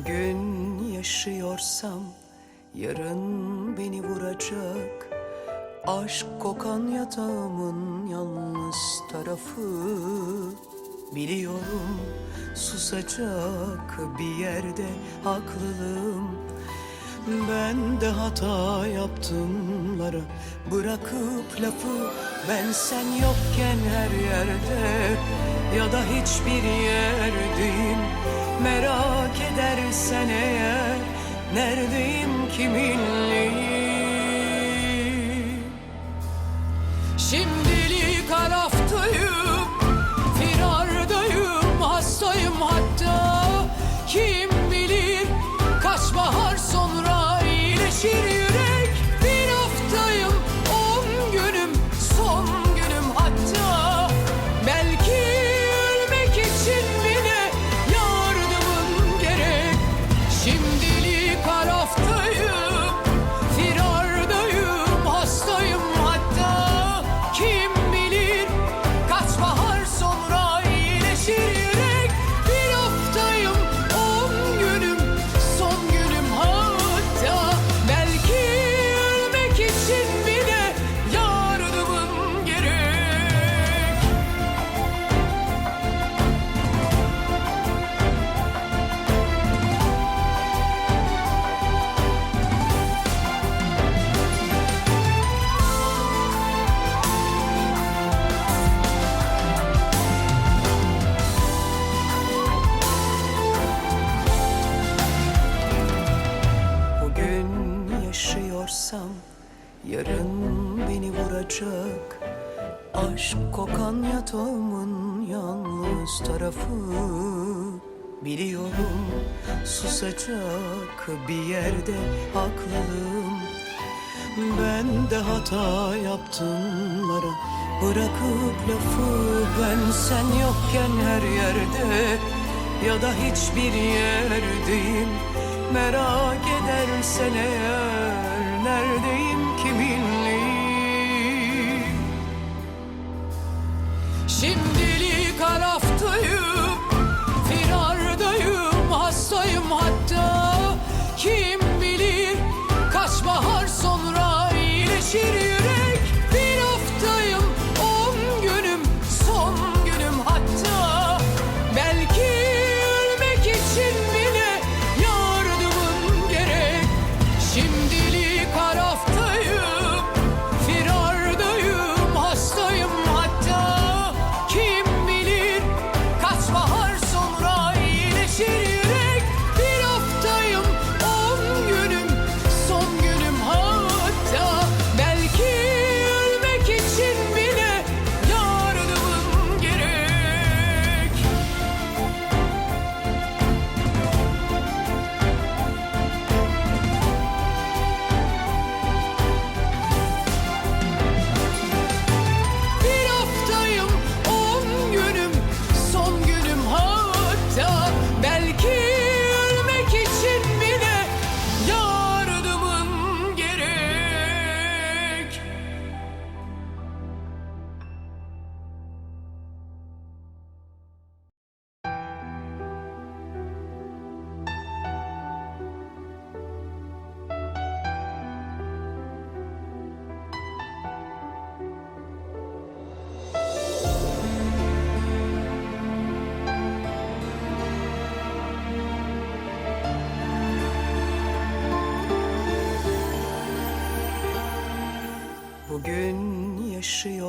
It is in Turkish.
Bugün yaşıyorsam yarın beni vuracak. Aşk kokan yatağımın yalnız tarafı Biliyorum susacak bir yerde haklılığım. Ben de hata yaptımlara bırakıp lafı Ben sen yokken her yerde ya da hiçbir yerdeyim Merak edersen eğer neredeyim kiminleyim Şimdilik yarın beni vuracak Aşk kokan yatağımın yalnız tarafı. Biliyorum susacak bir yerde haklılığım. Ben de hata yaptımlara bırakıp lafı. Ben sen yokken her yerde ya da hiçbir yerdeyim. Merak edersen eğer neredeyim Bugün yaşıyor